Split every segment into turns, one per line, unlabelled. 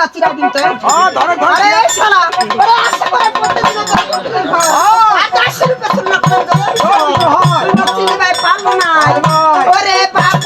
না চিরা দিন তো। আরে শালা। আরে আশা করে প্রত্যেকদিন তো প্রত্যেকদিন খাও আর 400 রুপিয়া শুরু না করে দাও। চিনি ভাই পারব না। ওরে বাপু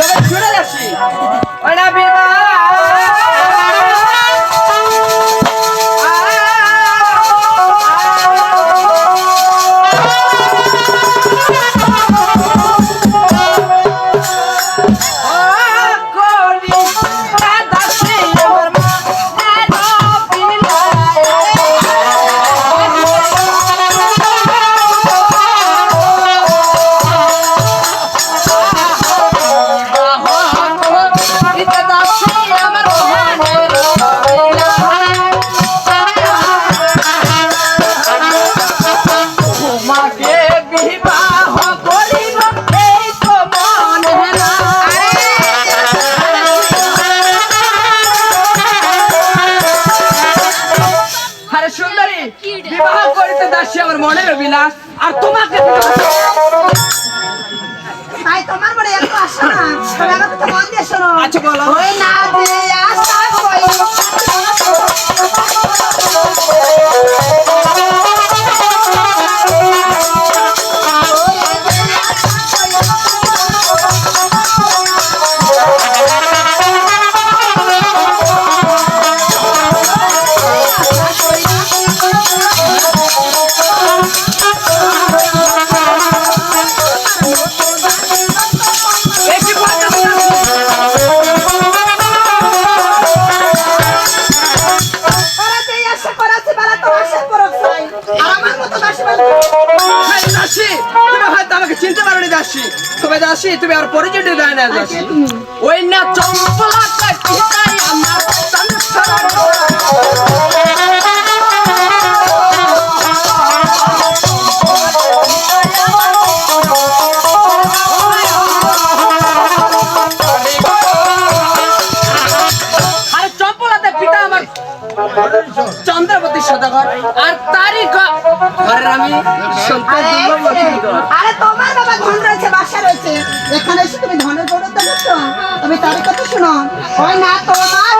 তবে শুনে যাচ্ছি ওটা তোমাকে দাসী আমার মনের বিলাস আর তোমাকে
তাই তোমার বড় এত আশা না? মন আচ্ছা,
বলো। ওই
না যে আমার মতো দাসী
দাসী তুমি হয়তো আমাকে চিনতে পারোনি দাসী। তুমি দাসী তুমি আর পরিচয় দেয় না দাসী। ওই না চম্পলা আমার চন্দ্রবতী সদাগর আর তারই ঘরের আমি সন্তান
আরে তোমার বাবা ধন রয়েছে বাসা রয়েছে। এখানে এসে তুমি ধনের গৌরব দেখছ তুমি তারই কথা শোনো। ওই না তোমার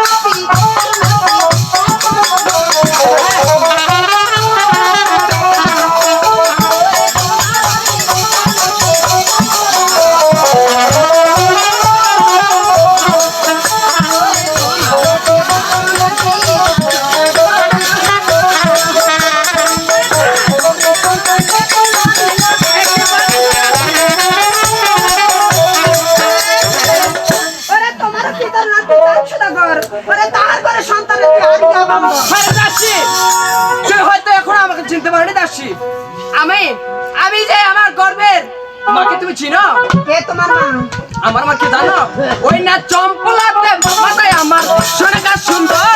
কি
দাসী। তুই হয়তো এখন আমাকে চিনতে পারোনি দাসী। আমি আমি যে আমার গর্বের মাকে তুমি চিনো?
কে তোমার মা?
আমার মাকে জানো? ওই না চম্পলাতে মাথায় আমার সোনাকা সুন্দর।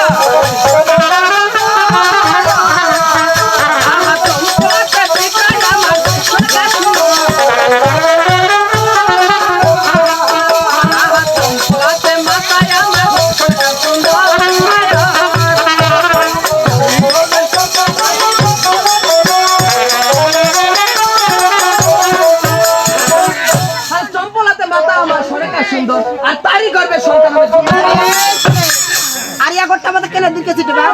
সন্তান হবে
আরে আগরটা আমাদের কেন দিকে ছিটে বা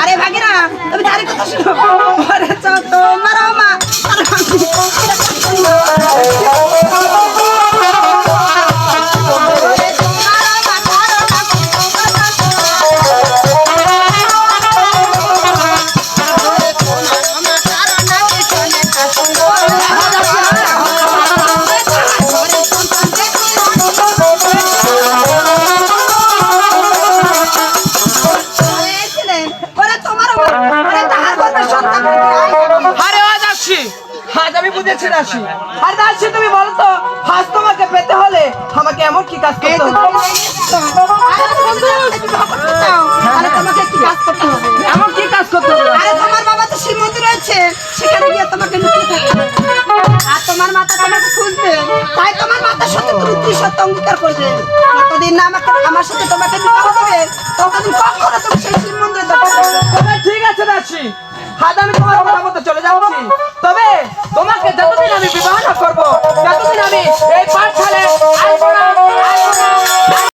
আরে ভাগিনা তুমি তারই কথা শুনো। আরে তোমার মা
আরে আজ আসছি। আজ আমি বুঝেছি রাশি আর রাশি তুমি বলো তো আজ তোমাকে পেতে হলে আমাকে এমন কি কাজ করতে
হবে? তোমাকে কি কাজ করতে
এমন কি কাজ করতে আরে
তোমার বাবা তো শ্রীমতী সেখানে গিয়ে তোমাকে আর তোমার মাথা তোমাকে খুঁজবে। তাই তোমার মাথার সাথে তুমি ত্রিশত অঙ্গীকার করবে। যতদিন না আমাকে আমার সাথে তোমাকে বিবাহ দেবে ততদিন কখনো তুমি সেই শিব মন্দিরে আচ্ছা,
ঠিক আছে রাশি হাত আমি তোমার কথা মতো যাচ্ছি। তবে তোমাকে যতদিন আমি বিবাহ না করব ততদিন আমি এই পাঠশালে